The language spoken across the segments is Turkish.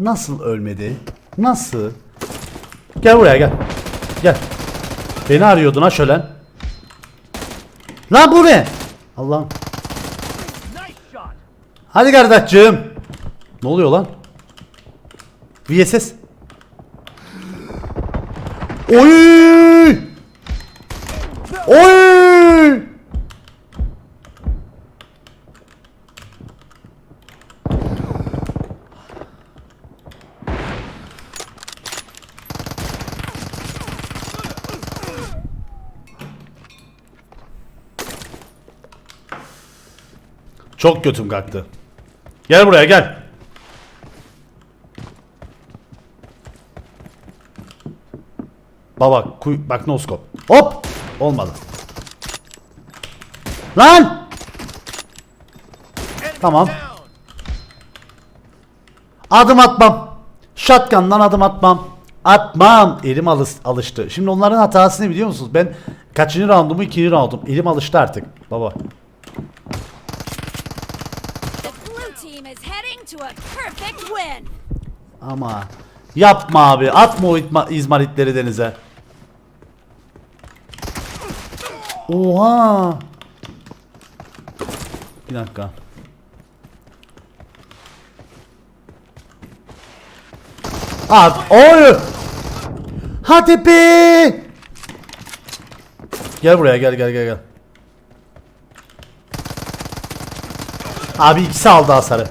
Nasıl ölmedi? Nasıl? Gel buraya gel. Gel. Beni arıyordun ha şölen. Lan bu ne? Allah'ım. Hadi kardeşciğim. Ne oluyor lan? VSS. Oy! Çok götüm kalktı. Gel buraya gel. Baba kuy bak noskop. Hop! Olmadı. Lan! Tamam. Adım atmam. Shotgun'dan adım atmam. Atmam. Elim alış, alıştı. Şimdi onların hatası ne biliyor musunuz? Ben kaçıncı roundumu? ikinci roundum. Elim alıştı artık. Baba. Ama yapma abi. Atma o izmaritleri denize. Oha. Bir dakika. Abi oy. Be. Gel buraya gel gel gel gel. Abi ikisi aldı hasarı.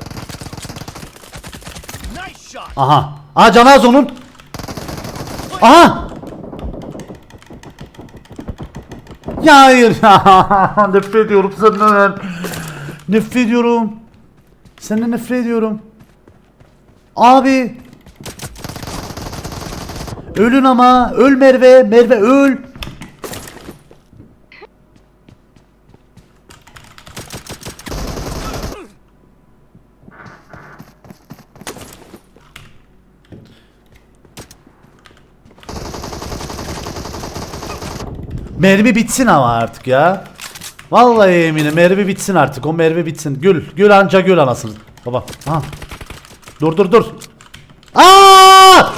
Aha. Aha Canaz onun. Aha. Ya hayır. nefret ediyorum senden. Nefret ediyorum. Senden nefret ediyorum. Abi. Ölün ama. Öl Merve. Merve öl. Mermi bitsin ama artık ya. Vallahi eminim mermi bitsin artık. O mermi bitsin. Gül. Gül anca gül anasını. Baba. Aha. Dur dur dur. Aa!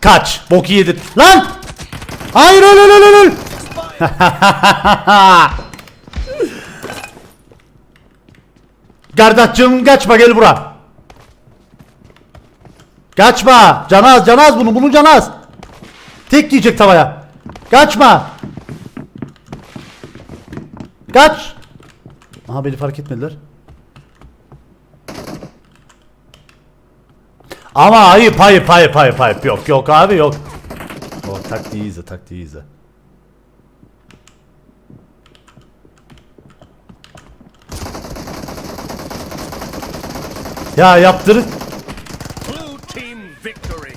Kaç. Boku yedin. Lan! Hayır öl öl öl öl, Kardeşim kaçma gel bura. Kaçma. Canaz canaz bunu bunu canaz. Tek yiyecek tavaya. Kaçma. Kaç. Aha beni fark etmediler. Ama ayıp ayıp ayıp ayıp ayıp yok yok abi yok. O taktiği izle taktiği izle. Ya yaptır. Blue team victory.